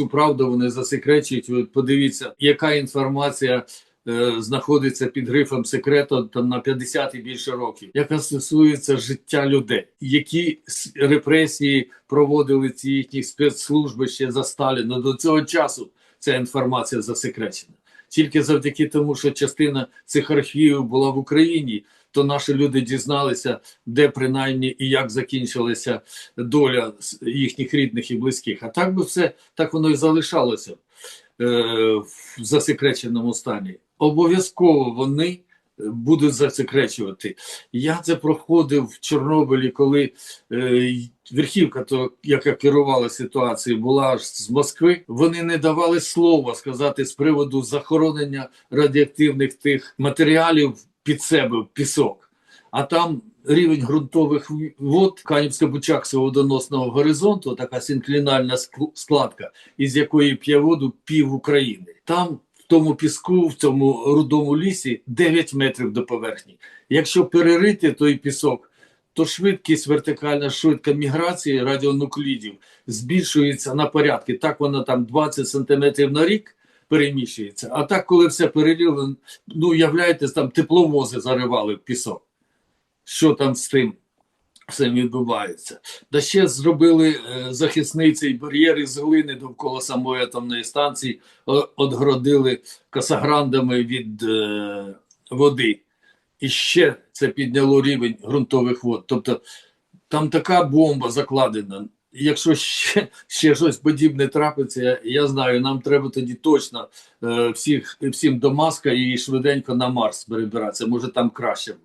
всю правду вони засекречують. От подивіться, яка інформація е, знаходиться під грифом секрету там на 50 і більше років, яка стосується життя людей, які репресії проводили ці їхні спецслужби ще за Сталіна. До цього часу ця інформація засекречена. Тільки завдяки тому, що частина цих архівів була в Україні, то наші люди дізналися, де принаймні і як закінчилася доля їхніх рідних і близьких. А так би все так воно і залишалося е, в засекреченому стані. Обов'язково вони будуть засекречувати. Я це проходив в Чорнобилі, коли е, верхівка, то, яка керувала ситуацією, була аж з Москви. Вони не давали слова сказати з приводу захоронення радіоактивних тих матеріалів під себе в пісок. А там рівень ґрунтових вод Канівсько-Бучакського водоносного горизонту, така синклінальна складка, із якої п'є воду пів України. Там тому піску, в цьому рудому лісі 9 метрів до поверхні. Якщо перерити той пісок, то швидкість вертикальна швидка міграції радіонуклідів збільшується на порядки. Так вона там 20 сантиметрів на рік переміщується. А так, коли все перелили, ну уявляєте, там тепловози заривали в пісок. Що там з тим? Все відбувається. Да ще зробили е, захисний цей бар'єр із глини довкола самої атомної станції, о- отгородили касаграндами від е, води. І ще це підняло рівень ґрунтових вод. Тобто там така бомба закладена. Якщо ще, ще щось подібне трапиться, я, я знаю, нам треба тоді точно е, всіх, всім до Маска і швиденько на Марс перебиратися. Може там краще буде.